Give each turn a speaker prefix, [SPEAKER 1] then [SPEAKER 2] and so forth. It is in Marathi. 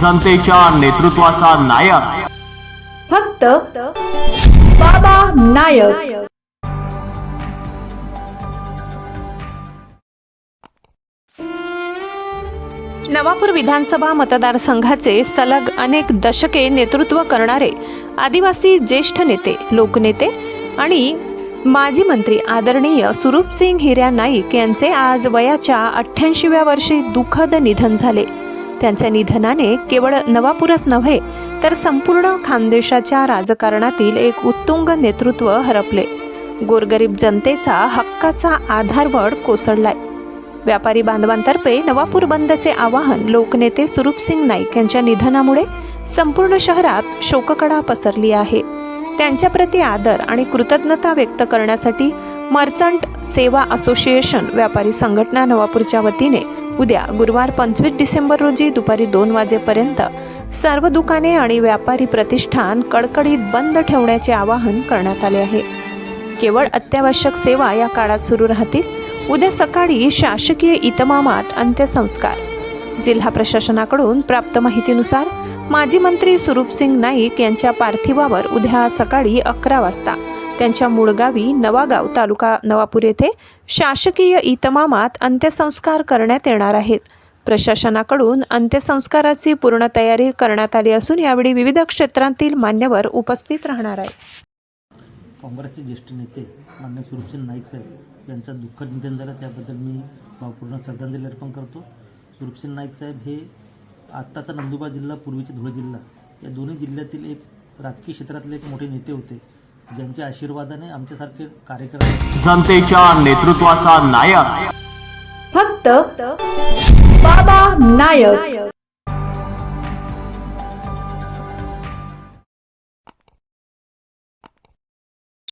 [SPEAKER 1] जनतेच्या नेतृत्वाचा नायक.
[SPEAKER 2] फक्त बाबा नायक.
[SPEAKER 3] नवापूर विधानसभा मतदारसंघाचे सलग अनेक दशके नेतृत्व करणारे आदिवासी ज्येष्ठ नेते लोकनेते आणि माजी मंत्री आदरणीय सुरूपसिंग हिर्या नाईक यांचे आज वयाच्या अठ्ठ्याऐंशीव्या वर्षी दुःखद निधन झाले. त्यांच्या निधनाने केवळ नवापूरच नव्हे तर संपूर्ण खानदेशाच्या राजकारणातील एक उत्तुंग नेतृत्व हरपले. गोरगरीब जनतेचा हक्काचा आधारवड कोसळलाय. व्यापारी बांधवांतर्फे नवापूर बंदचे आवाहन लोकनेते सुरूपसिंग नाईक यांच्या निधनामुळे संपूर्ण शहरात शोककडा पसरली आहे. त्यांच्याप्रती आदर आणि कृतज्ञता व्यक्त करण्यासाठी मर्चंट सेवा असोसिएशन व्यापारी संघटना नवापूरच्या वतीने उद्या गुरुवार पंचवीस डिसेंबर रोजी दुपारी दोन वाजेपर्यंत सर्व दुकाने आणि व्यापारी प्रतिष्ठान कडकडीत बंद ठेवण्याचे आवाहन करण्यात आले आहे. केवळ अत्यावश्यक सेवा या काळात सुरू राहतील. उद्या सकाळी शासकीय इतमामात अंत्यसंस्कार. जिल्हा प्रशासनाकडून प्राप्त माहितीनुसार माजी मंत्री सुरूपसिंग नाईक यांच्या पार्थिवावर उद्या सकाळी अकरा वाजता त्यांच्या मूळगावी नवागाव तालुका नवापूर येथे शासकीय इतमामात अंत्यसंस्कार करण्यात येणार आहेत. प्रशासनाकडून अंत्यसंस्काराची पूर्ण तयारी करण्यात आली असून यावेळी विविध क्षेत्रांतील मान्यवर उपस्थित राहणार आहे
[SPEAKER 4] काँग्रेसचे ज्येष्ठ नेते मान्य सुरूपसिंग नाईक साहेब यांचं दुःखद निधन झालं त्याबद्दल मी भावपूर्ण श्रद्धांजली अर्पण करतो. सुरूपसिंग नाईक साहेब हे आत्ताचा नंदुरबार जिल्हा पूर्वीचे धुळे जिल्हा या दोन्ही जिल्ह्यातील एक राजकीय क्षेत्रातले एक मोठे नेते होते. ज्यांच्या आशीर्वादाने आमच्यासारखे कार्यकर्ते
[SPEAKER 1] जनतेच्या नेतृत्वाचा नायक.
[SPEAKER 2] फक्त बाबा नायक.